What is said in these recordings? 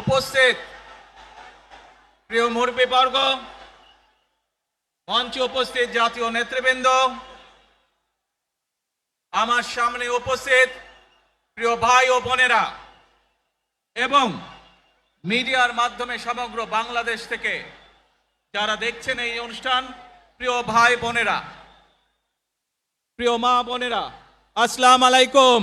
উপস্থিত। প্রিয় মুরব্বীবর্গ, মঞ্চে উপস্থিত জাতীয় নেতৃবৃন্দ, আমার সামনে উপস্থিত প্রিয় ভাই ও বোনেরা এবং মিডিয়ার মাধ্যমে সমগ্র বাংলাদেশ থেকে যারা দেখছেন এই অনুষ্ঠান, প্রিয় ভাই বোনেরা, প্রিয় মা বোনেরা, আসসালাম আলাইকুম।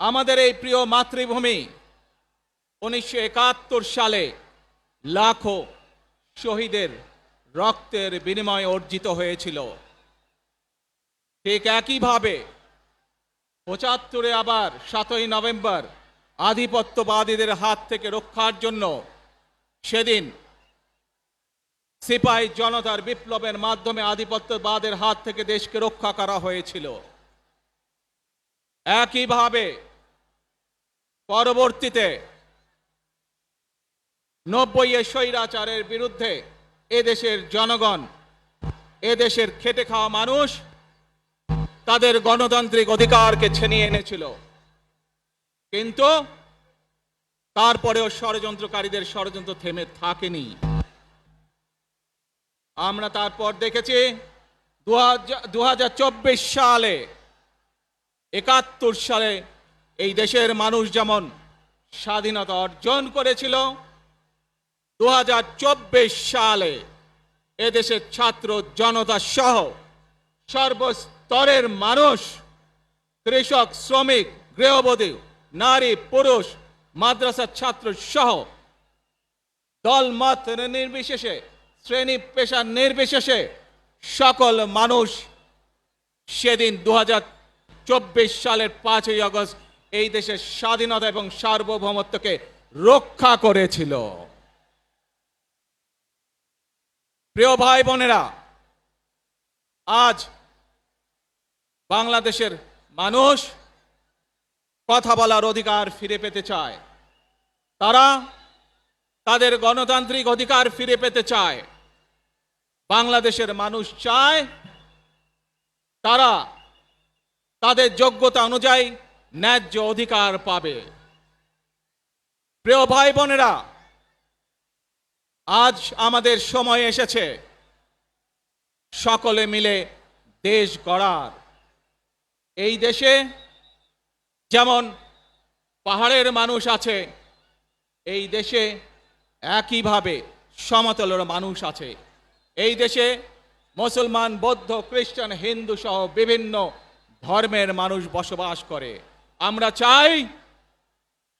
আমাদের এই প্রিয় মাতৃভূমি উনিশশো একাত্তর সালে লাখো শহীদের রক্তের বিনিময়ে অর্জিত হয়েছিল। ঠিক একইভাবে পঁচাত্তরে আবার সাতই নভেম্বর আধিপত্যবাদীদের হাত থেকে রক্ষার জন্য সেদিন সিপাহী জনতার বিপ্লবের মাধ্যমে আধিপত্যবাদের হাত থেকে দেশকে রক্ষা করা হয়েছিল। একইভাবে পরবর্তীতে নব্বই এ স্বৈরাচারের বিরুদ্ধে এদেশের জনগণ এদেশের খেটে খাওয়া মানুষ তাদের গণতান্ত্রিক অধিকারকে ছিনিয়ে এনেছিল। কিন্তু তারপরেও ষড়যন্ত্রকারীদের ষড়যন্ত্র থেমে থাকেনি। আমরা তারপর দেখেছি দুহাজার চব্বিশ সালে, একাত্তর সালে এই দেশের মানুষ যেমন স্বাধীনতা অর্জন করেছিল দু হাজার চব্বিশ সালে এদেশের ছাত্র জনতা সহ সর্বস্তরের মানুষ, কৃষক, শ্রমিক, গৃহবধূ, নারী, পুরুষ, মাদ্রাসার ছাত্র সহ দল মত নির্বিশেষে, শ্রেণি পেশা নির্বিশেষে সকল মানুষ সেদিন দু সালের পাঁচই আগস্ট এই দেশের স্বাধীনতা এবং সার্বভৌমত্বকে রক্ষা করেছিল। প্রিয় ভাই বোনেরা, আজ বাংলাদেশের মানুষ কথা বলার অধিকার ফিরে পেতে চায়। তারা তাদের গণতান্ত্রিক অধিকার ফিরে পেতে চায়। বাংলাদেশের মানুষ চায় তারা তাদের যোগ্যতা অনুযায়ী ন্যায্য অধিকার পাবে। প্রিয় ভাই বোনেরা, আজ আমাদের সময় এসেছে। সকলে মিলে দেশ গড়ার। এই দেশে যেমন পাহাড়ের মানুষ আছে, এই দেশে একইভাবে সমতলের মানুষ আছে। এই দেশে মুসলমান, বৌদ্ধ, খ্রিস্টান, হিন্দু সহ বিভিন্ন ধর্মের মানুষ বসবাস করে। আমরা চাই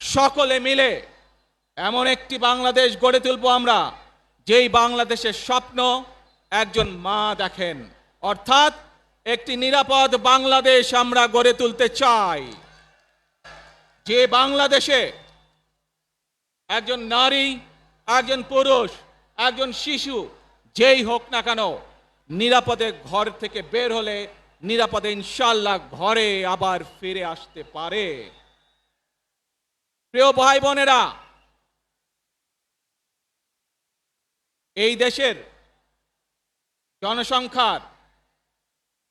সকলে মিলে এমন একটি বাংলাদেশ গড়ে তুলব আমরা, যেই বাংলাদেশের স্বপ্ন একজন মা দেখেন। অর্থাৎ একটি নিরাপদ বাংলাদেশ আমরা গড়ে তুলতে চাই। যে বাংলাদেশে একজন নারী, একজন পুরুষ, একজন শিশু, যেই হোক না কেন, নিরাপদে ঘর থেকে বের হলে নিরাপদে ইনশাল্লাহ ঘরে আবার ফিরে আসতে পারে। প্রিয় ভাই বোনেরা, এই দেশের জনসংখ্যার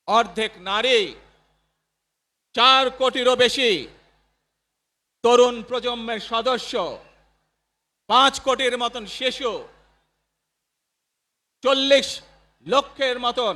অর্ধেক নারী, চার কোটিরও বেশি তরুণ প্রজন্মের সদস্য, পাঁচ কোটির মতন শিশু, চল্লিশ লক্ষের মতন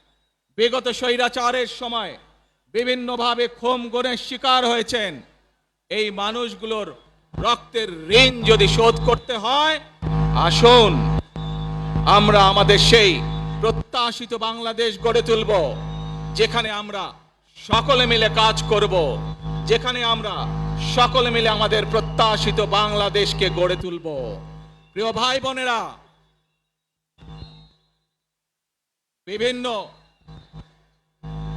বিগত স্বৈরাচারের সময় বিভিন্নভাবে খোম গণের শিকার হয়েছেন। এই মানুষগুলোর রক্তের ঋণ যদি শোধ করতে হয়, আসুন, আমরা আমাদের সেই প্রত্যাশিত বাংলাদেশ গড়ে তুলব, যেখানে আমরা সকলে মিলে কাজ করব, যেখানে আমরা সকলে মিলে আমাদের প্রত্যাশিত বাংলাদেশকে গড়ে তুলব। প্রিয় ভাই বোনেরা, বিভিন্ন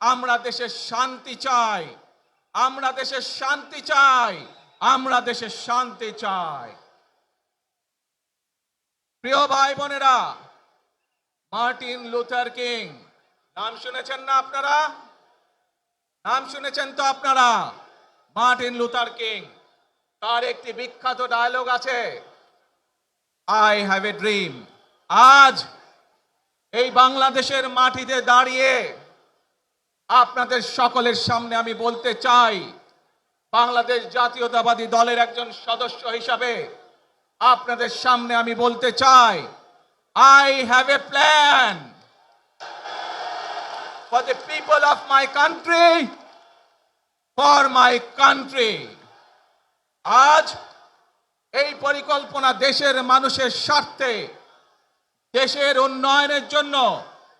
আমরা দেশের শান্তি চাই। আমরা দেশের শান্তি চাই। আমরা দেশের শান্তি চাই। প্রিয় ভাই বোনেরা, মার্টিন লুথার কিং, নাম শুনেছেন না আপনারা? নাম শুনেছেন তো আপনারা? মার্টিন লুথার কিং, তার একটি বিখ্যাত ডায়লগ আছে আই হ্যাভ এ ড্রিম আজ এই বাংলাদেশের মাটিতে দাঁড়িয়ে আপনাদের সকলের সামনে আমি বলতে চাই বাংলাদেশ জাতীয়তাবাদী দলের একজন সদস্য হিসাবে আপনাদের সামনে আমি বলতে চাই I have a plan for the people of my country, for my country. আজ এই পরিকল্পনা দেশের মানুষের স্বার্থে দেশের উন্নয়নের জন্য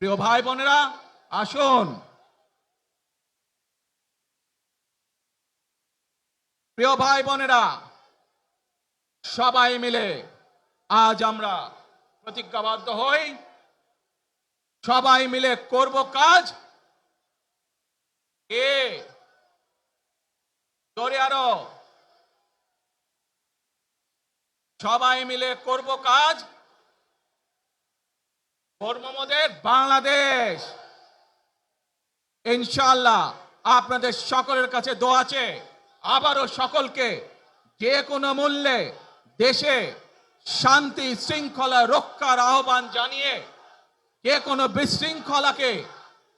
প্রিয় ভাই বোনেরা, আসুন। প্রিয় ভাই বোনেরা, সবাই মিলে আজ আমরা প্রতিজ্ঞাবদ্ধ হই। সবাই মিলে করব কাজ। এ দরে আরও। সবাই মিলে করব কাজ। করব মোদের বাংলাদেশ। ইনশাল্লাহ আপনাদের সকলের কাছে দোয়া আছে। আবারও সকলকে যে কোনো মূল্যে দেশে শান্তি, শৃঙ্খলা রক্ষার আহ্বান জানিয়ে যে কোনো বিশৃঙ্খলাকে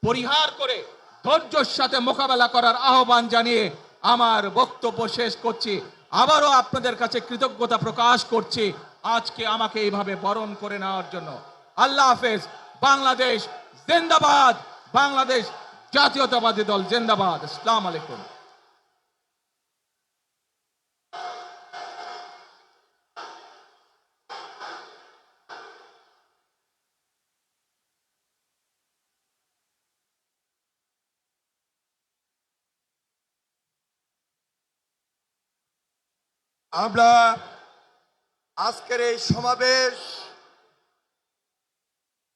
পরিহার করে ধৈর্যের সাথে মোকাবেলা করার আহ্বান জানিয়ে আমার বক্তব্য শেষ করছি। আবারও আপনাদের কাছে কৃতজ্ঞতা প্রকাশ করছি। আজকে আমাকে এইভাবে বরণ করে নেওয়ার জন্য। আল্লাহ হাফেজ। বাংলাদেশ জিন্দাবাদ। বাংলাদেশ জাতীয়তাবাদী দল জিন্দাবাদ। আসসালামু আলাইকুম। আমরা আজকের এই সমাবেশ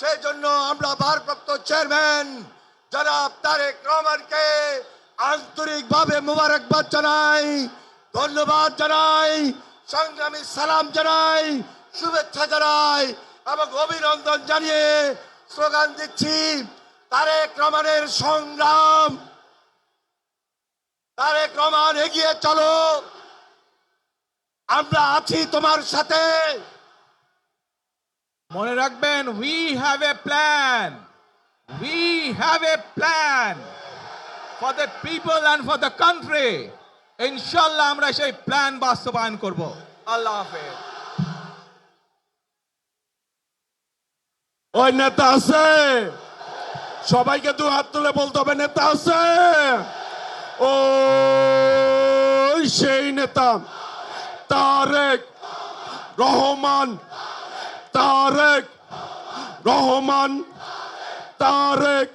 সেই জন্য আমরা ভারপ্রাপ্ত চেয়ারম্যান জনাব তারেক রহমানকে আন্তরিকভাবে মোবারকবাদ জানাই, ধন্যবাদ জানাই, সংগ্রামী সালাম জানাই, শুভেচ্ছা জানাই এবং অভিনন্দন জানিয়ে স্লোগান দিচ্ছি, তারেক রহমানের সংগ্রাম। তারেক রহমান এগিয়ে চলো। আমরা আছি তোমার সাথে। মনে রাখবেন we have a plan we have a plan for the people and for the country ইনশাল্লাহ আমরা সেই প্ল্যান বাস্তবায়ন করব। আল্লাহ হাফেজ। ওই নেতা আছে? সবাইকে দু হাত তুলে বলতে হবে, নেতা আছে? ও সেই নেতা, তারেক রহমান। তারেক রহমান তারেক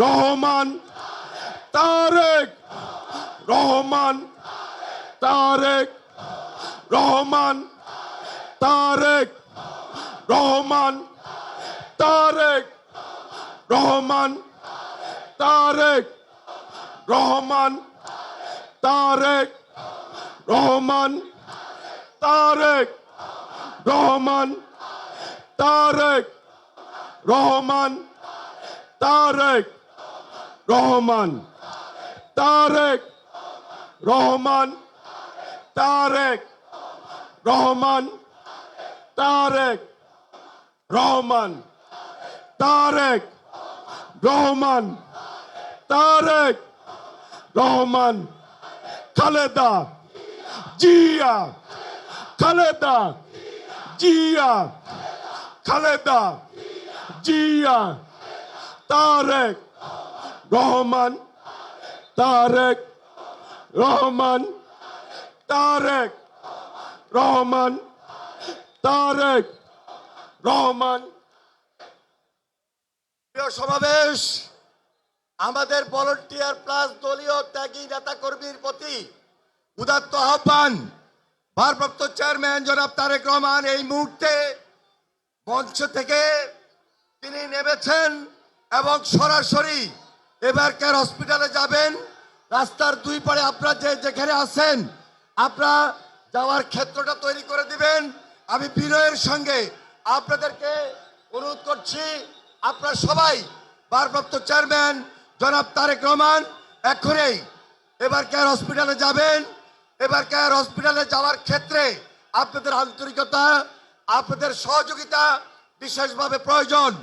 রহমান তারেক রহমান তারেক রহমান তারেক রহমান তারেক রহমান তারেক রহমান তারেক রহমান তারেক রহমান তারেক রহমান তারেক রহমান তারেক রহমান তারেক রহমান তারেক রহমান তারেক রহমান তারেক রহমান, খালেদা জিয়া খালেদা জিয়া খালেদা জিয়া তারেক রহমান তারেক রহমান তারেক রহমান তারেক রহমান প্রিয় সমাবেশ, আমাদের ভলেন্টিয়ার প্লাস দলীয় ত্যাগী নেতা কর্মীর প্রতি উদাত্ত আহ্বান। ভারপ্রাপ্ত চেয়ারম্যান জনাব তারেক রহমান এই মুহূর্তে মঞ্চ থেকে তিনি নেমেছেন এবং সরাসরি এবার কেয়ার হসপিটালে যাবেন। রাস্তার দুই পারে আপনারা যে যেখানে আছেন, আপনারা যাওয়ার ক্ষেত্রটা তৈরি করে দিবেন। আমি বিনয়ের সঙ্গে আপনাদেরকে অনুরোধ করছি, আপনারা সবাই ভারপ্রাপ্ত চেয়ারম্যান জনাব তারেক রহমান এখনই এবার কেয়ার হসপিটালে যাবেন। এবার কেয়ার হসপিটালে যাওয়ার ক্ষেত্রে আপনাদের আন্তরিকতা আপনাদের সহযোগিতা বিশেষভাবে প্রয়োজন।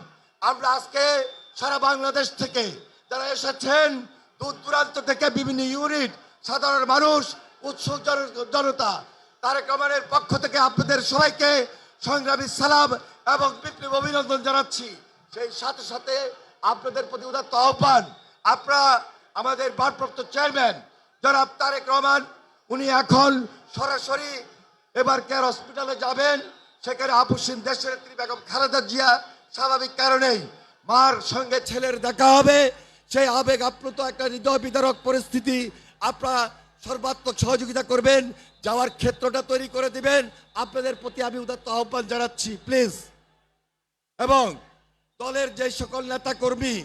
আমরা আজকে সারা বাংলাদেশ থেকে যারা এসেছেন দূর দূরান্ত থেকে বিভিন্ন ইউনিট, সাধারণ মানুষ, উৎসুক জন- জনতা, তারেক রহমানের পক্ষ থেকে আপনাদের সবাইকে সংগ্রামী সালাম এবং বিপ্লব অভিনন্দন জানাচ্ছি। সেই সাথে সাথে আপনাদের প্রতি উদাত্ত আহ্বান, আপনারা আমাদের ভারপ্রাপ্ত চেয়ারম্যান জনাব তারেক রহমান, উনি এখন সরাসরি এবার কেয়ার হসপিটালে যাবেন। সেখানে আপুসিন দেশের নেত্রী বেগম খালেদা জিয়া স্বাভাবিক কারণেই মার সঙ্গে ছেলের দেখা হবে। সেই আবেগ আপ্লুত একটা হৃদয় বিদারক পরিস্থিতি আপনারা সর্বাত্মক সহযোগিতা করবেন, যাওয়ার ক্ষেত্রটা তৈরি করে দিবেন। আপনাদের প্রতি আমি উদাত্ত আহ্বান জানাচ্ছি, প্লিজ। এবং দলের যে সকল নেতা কর্মী